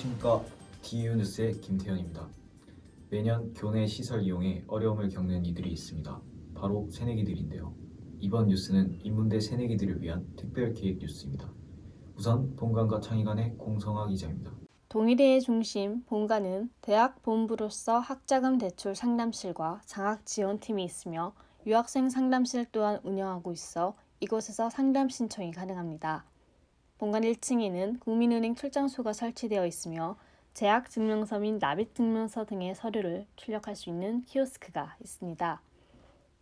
안녕하십니까 DU 뉴스의 김태현입니다. 매년 교내 시설 이용에 어려움을 겪는 이들이 있습니다. 바로 새내기들인데요. 이번 뉴스는 인문대 새내기들을 위한 특별 기획 뉴스입니다. 우선 본관과 창의관의 공성화 기자입니다. 동의대의 중심 본관은 대학 본부로서 학자금 대출 상담실과 장학 지원팀이 있으며 유학생 상담실 또한 운영하고 있어 이곳에서 상담 신청이 가능합니다. 본관 1층에는 국민은행 출장소가 설치되어 있으며 재학 증명서 및 납입 증명서 등의 서류를 출력할 수 있는 키오스크가 있습니다.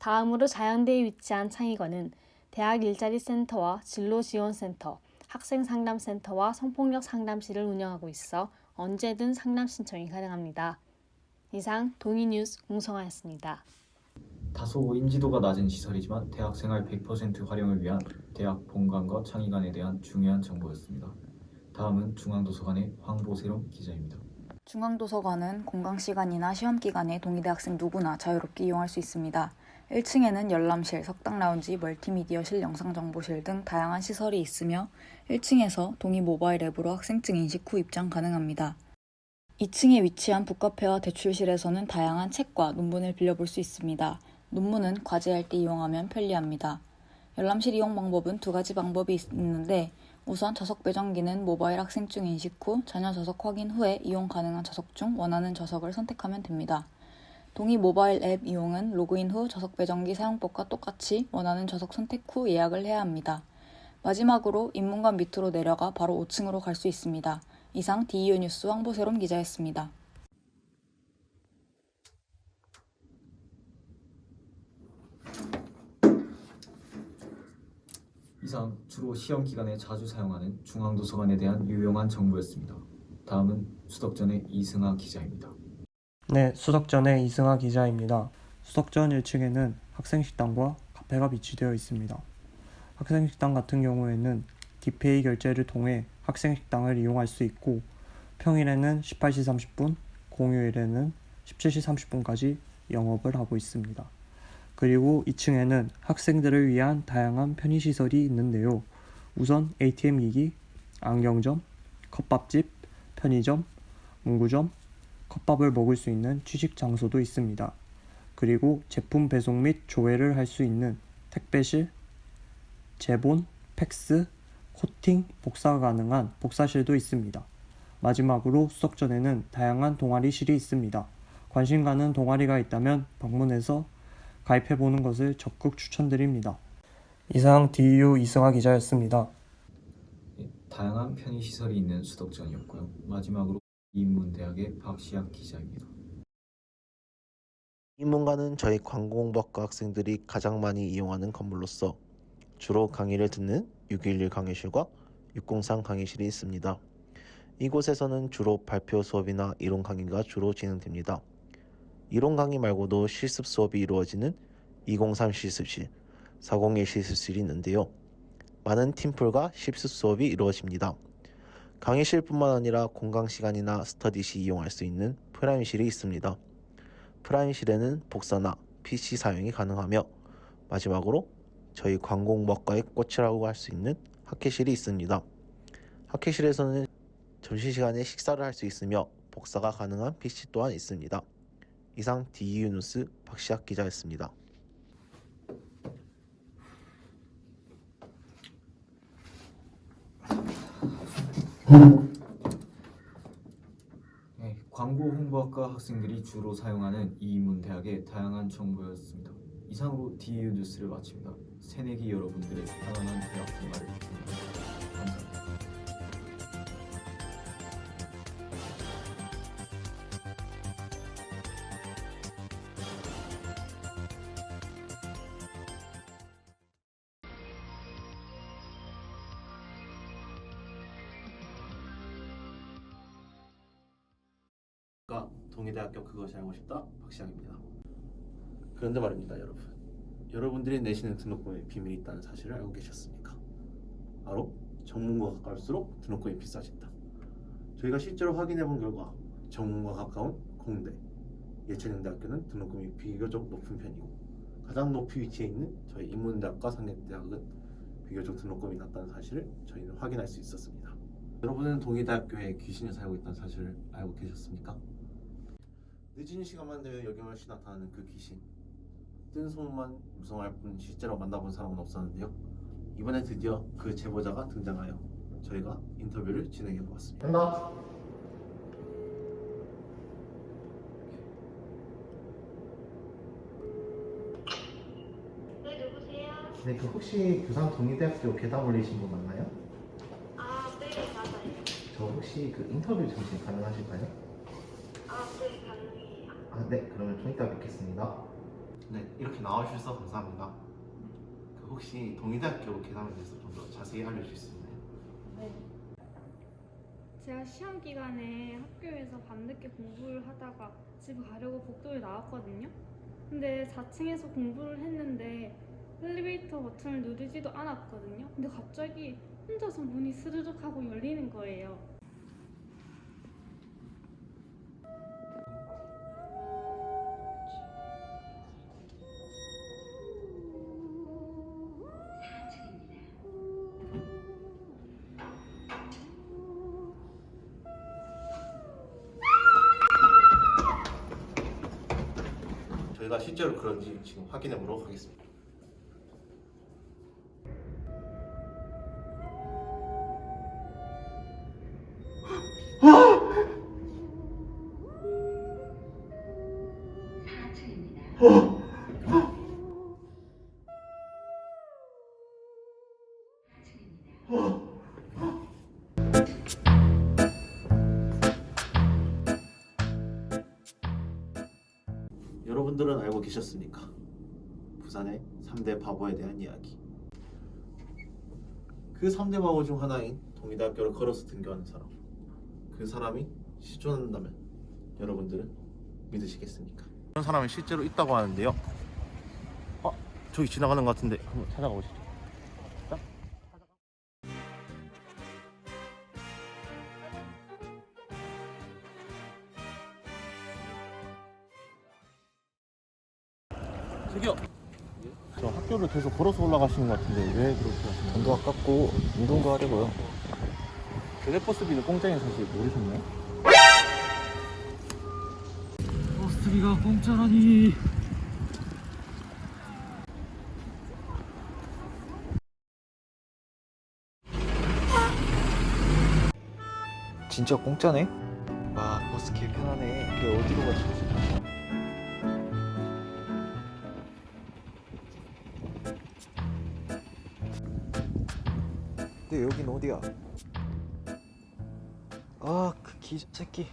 다음으로 자양대에 위치한 창의관은 대학 일자리 센터와 진로 지원 센터, 학생 상담 센터와 성폭력 상담실을 운영하고 있어 언제든 상담 신청이 가능합니다. 이상 동의뉴스 공성화였습니다. 다소 인지도가 낮은 시설이지만 대학 생활 100% 활용을 위한 대학 본관과 창의관에 대한 중요한 정보였습니다. 다음은 중앙도서관의 황보세롬 기자입니다. 중앙도서관은 공강 시간이나 시험 기간에 동의대 학생 누구나 자유롭게 이용할 수 있습니다. 1층에는 열람실, 석당 라운지, 멀티미디어실, 영상정보실 등 다양한 시설이 있으며 1층에서 동의 모바일 앱으로 학생증 인식 후 입장 가능합니다. 2층에 위치한 북카페와 대출실에서는 다양한 책과 논문을 빌려볼 수 있습니다. 논문은 과제할 때 이용하면 편리합니다. 열람실 이용 방법은 두 가지 방법이 있는데 우선 저석 배정기는 모바일 학생증 인식 후 자녀 저석 확인 후에 이용 가능한 저석 중 원하는 저석을 선택하면 됩니다. 동의 모바일 앱 이용은 로그인 후 저석 배정기 사용법과 똑같이 원하는 저석 선택 후 예약을 해야 합니다. 마지막으로 인문관 밑으로 내려가 바로 5층으로 갈 수 있습니다. 이상 DU 뉴스 황보세롬 기자였습니다. 이상 주로 시험 기간에 자주 사용하는 중앙도서관에 대한 유용한 정보였습니다. 다음은 수덕전의 이승아 기자입니다. 네, 수석전의 이승하 기자입니다. 수석전 1층에는 학생식당과 카페가 비치되어 있습니다. 학생식당 같은 경우에는 디페이 결제를 통해 학생식당을 이용할 수 있고 평일에는 18시 30분, 공휴일에는 17시 30분까지 영업을 하고 있습니다. 그리고 2층에는 학생들을 위한 다양한 편의시설이 있는데요. 우선 ATM 기기, 안경점, 컵밥집, 편의점, 문구점, 컵밥을 먹을 수 있는 취식 장소도 있습니다. 그리고 제품 배송 및 조회를 할 수 있는 택배실, 제본, 팩스, 코팅, 복사가 가능한 복사실도 있습니다. 마지막으로 수석 전에는 다양한 동아리실이 있습니다. 관심 가는 동아리가 있다면 방문해서 가입해 보는 것을 적극 추천드립니다. 이상 DU 이승하 기자였습니다. 예, 다양한 편의 시설이 있는 수덕전이었고요. 마지막으로 인문대학의 박시학 기자입니다. 인문관은 저희 관공학과 학생들이 가장 많이 이용하는 건물로서 주로 강의를 듣는 611 강의실과 603 강의실이 있습니다. 이곳에서는 주로 발표 수업이나 이론 강의가 주로 진행됩니다. 이론 강의 말고도 실습 수업이 이루어지는 203 실습실, 401 실습실이 있는데요. 많은 팀플과 실습 수업이 이루어집니다. 강의실뿐만 아니라 공강 시간이나 스터디 시 이용할 수 있는 프라임실이 있습니다. 프라임실에는 복사나 PC 사용이 가능하며 마지막으로 저희 관공학과의 꽃이라고 할 수 있는 학회실이 있습니다. 학회실에서는 점심시간에 식사를 할 수 있으며 복사가 가능한 PC 또한 있습니다. 이상 DU 뉴스 박시학 기자였습니다. 네, 광고 홍보학과 학생들이 주로 사용하는 이인문대학의 다양한 정보였습니다. 이상으로 DU 뉴스를 마칩니다. 새내기 여러분들의 편안한 대학 생활을. 감사합니다. 동의대학교 그것이 알고 싶다 박시영입니다. 그런데 말입니다, 여러분. 여러분들이 내시는 등록금에 비밀이 있다는 사실을 알고 계셨습니까? 바로 정문과 가까울수록 등록금이 비싸진다. 저희가 실제로 확인해 본 결과 정문과 가까운 공대, 예체능대학교는 등록금이 비교적 높은 편이고 가장 높이 위치해 있는 저희 인문대학과 상계대학은 비교적 등록금이 낮다는 사실을 저희는 확인할 수 있었습니다. 여러분은 동의대학교에 귀신이 살고 있다는 사실을 알고 계셨습니까? 늦은 시간만 되면 여김없이 나타나는 그 귀신. 뜬 소문만 무성할 뿐 실제로 만나본 사람은 없었는데요. 이번에 드디어 그 제보자가 등장하여 저희가 인터뷰를 진행해 보았습니다. 간다. 네, 누구세요? 네, 그 혹시 부산 동의대학교 괴담 올리신 분 맞나요? 아, 네, 맞아요. 저 혹시 그 인터뷰 잠시 가능하실까요? 아, 네, 가능해요. 아, 네, 그러면 좀 이따 뵙겠습니다. 네, 이렇게 나와주셔서 감사합니다. 그 혹시 동의대학교 괴담에 대해서 좀 더 자세히 알려주실 수 있나요? 네. 제가 시험 기간에 학교에서 밤늦게 공부를 하다가 집에 가려고 복도에 나왔거든요. 근데 4층에서 공부를 했는데 엘리베이터 버튼을 누르지도 않았거든요. 근데 갑자기 혼자서 문이 스르륵 하고 열리는 거예요. 저희가 실제로 그런지 지금 확인해 보도록 하겠습니다. 여러분들은 알고 계셨습니까? 부산의 3대 바보에 대한 이야기. 그 3대 바보 중 하나인 동의대학교를 걸어서 등교하는 사람. 그 사람이 실존한다면 여러분들은 믿으시겠습니까? 그런 사람이 실제로 있다고 하는데요. 어, 저기 지나가는 것 같은데 한번 찾아가 보시죠. 저기요. 저 학교를 계속 걸어서 올라가시는 것 같은데 왜 그렇게 하시나요? 돈도 아깝고 운동도 하려고요. 교대버스비는 공짜인 사실 모르셨나요? 버스비가 공짜라니. 진짜 공짜네? 와 버스 개 편하네. 이게 어디로 가지? 근데 여긴 어디야? 아 그 기저 새끼.